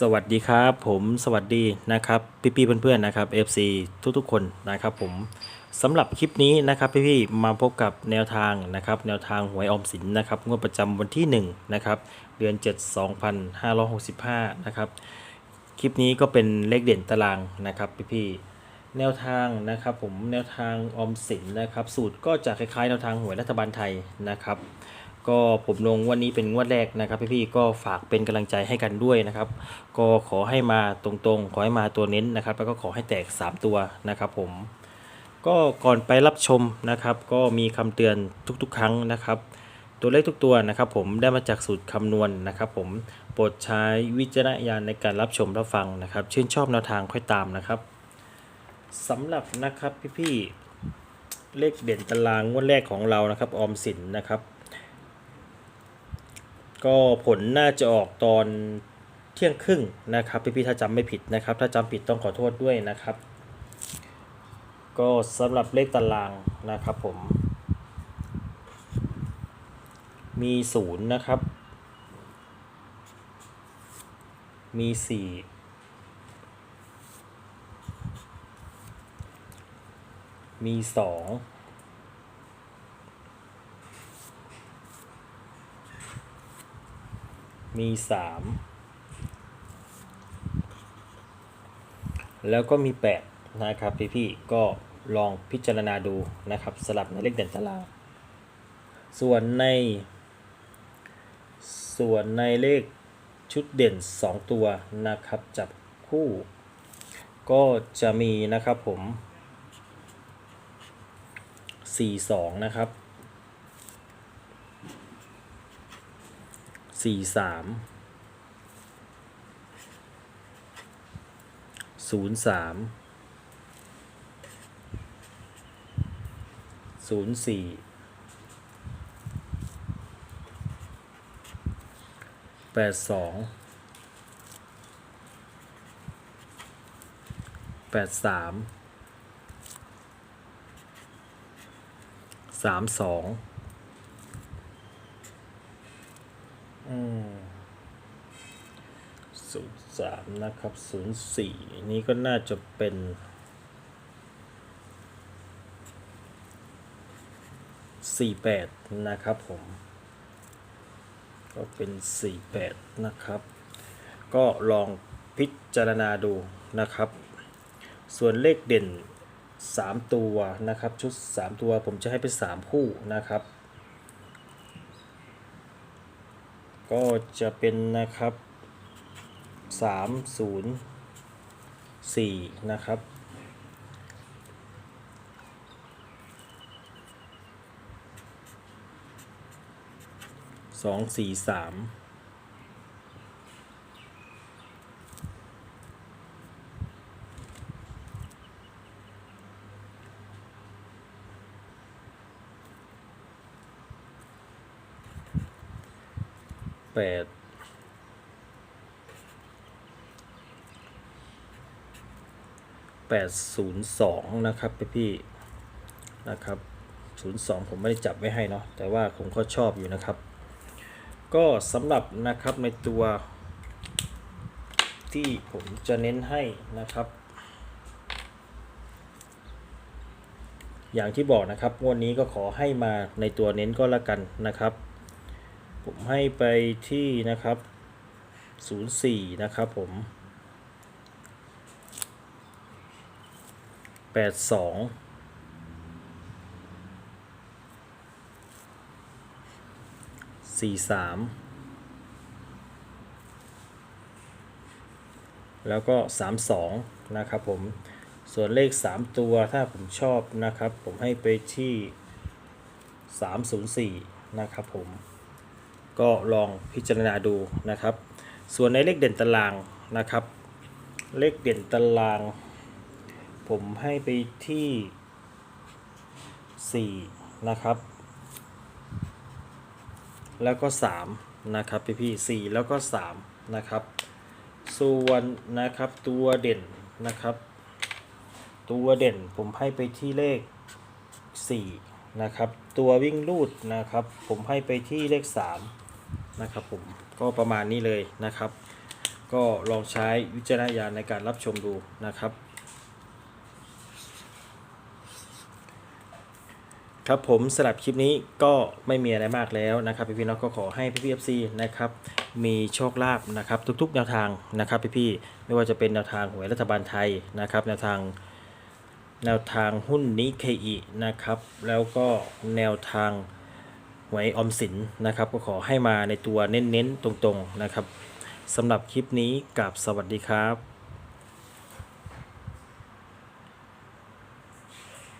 สวัสดีครับผมสวัสดีนะครับพี่ๆเพื่อนๆนะครับ FC ทุกๆคนนะครับผมสำหรับคลิปนี้นะครับพี่ๆมาพบกับแนวทางนะครับแนวทางหวยออมสินนะครับงวดประจำวันที่1นะครับเดือน 7 2565นะครับคลิปนี้ก็เป็นเลขเด่นตารางนะครับพี่ๆแนวทางนะครับผมแนวทางออมสินนะครับสูตรก็จะคล้ายๆแนวทางหวยรัฐบาลไทยนะครับ ก็ผมลงวันนี้เป็นงวดแรกนะครับพี่ๆก็ฝากเป็นกำลังใจให้กันด้วยนะครับ ก็ขอให้มาตรงๆ ขอให้มาตัวเน้นนะครับ แล้วก็ขอให้แตก 3 ตัวนะครับ ผม ก็ก่อนไปรับชมนะครับ ก็มีคำเตือนทุกๆ ครั้งนะครับ ตัวเลขทุกตัวนะครับ ผมได้มาจากสูตรคำนวณนะครับ ผมโปรดใช้วิจารณญาณในการรับชมรับฟังนะครับ ชื่นชอบแนวทางค่อยตามนะครับสำหรับนะครับพี่ๆเลขเด่นตารางงวดแรกของเรานะครับ ออมสินนะครับ ก็ผลน่าจะออกตอนเที่ยงครึ่งนะครับพี่ๆถ้าจำไม่ผิดนะครับ ถ้าจำผิดต้องขอโทษด้วยนะครับ ก็สำหรับเลขตารางนะครับผม มีศูนย์นะครับ มีสี่มีสอง มีสามแล้วก็มีแปดนะครับพี่ๆก็ลองพิจารณาดูนะครับสลับในเลขเด่นตารางส่วนใน ส่วนในเลขชุดเด่น 2 ตัวนะครับจับคู่ ก็จะมีนะครับผม 42 นะครับ สี่สามศูนย์สามศูนย์สี่แปดสองแปดสามสามสอง ศูนย์สามนะครับศูนย์สี่นี้ก็น่าจะเป็นสี่แปดนะครับผม ก็เป็นสี่แปดนะครับ ก็ลองพิจารณาดูนะครับ ส่วนเลขเด่นสามตัวนะครับ ชุดสามตัวผมจะให้เป็นสามคู่นะครับก็จะเป็นนะครับ สามศูนย์สี่นะครับสองสี่สามแปด 802 นะครับพี่พี่นะครับ 02 ผมไม่ได้จับไว้ให้เนาะแต่ว่าผมก็ชอบอยู่นะครับ ก็สำหรับนะครับในตัวที่ผมจะเน้นให้นะครับ อย่างที่บอกนะครับงวดนี้ก็ขอให้มาในตัวเน้นก็แล้วกันนะครับ ผมให้ไปที่นะครับ 04 นะครับผม แปดสองสี่สามแล้วก็สามสองนะครับผม ส่วนเลขสามตัวถ้าผมชอบนะครับ ผมให้ไปที่สามศูนย์สี่นะครับผม ก็ลองพิจารณาดูนะครับ ส่วนในเลขเด่นตารางนะครับ เลขเด่นตาราง ผมให้ไปที่ 4 นะครับ แล้วก็ 3 นะครับ พี่พี่สี่แล้วก็ 3 นะครับ ส่วนนะครับตัวเด่นนะครับ ตัวเด่นผมให้ไปที่เลข 4 นะครับ ตัววิ่งลูดนะครับ ผมให้ไปที่เลข 3 นะครับผมก็ประมาณนี้เลยนะครับ ก็ลองใช้วิจารณญาณในการรับชมดูนะครับ ครับผมสำหรับคลิปนี้ก็ไม่มีอะไรมากแล้วนะครับพี่พี่เน้องก็ขอให้พี่พี่เอฟซีนะครับมีโชคลาภนะครับทุกๆแนวทางนะครับพี่พี่ไม่ว่าจะเป็นแนวทางหวยรัฐบาลไทยนะครับแนวทางแนวทางหุ้นนิเคอีนะครับแล้วก็แนวทางหวยออมสินนะครับก็ขอให้มาในตัวเน้นๆตรงๆนะครับสำหรับคลิปนี้กับสวัสดีครับ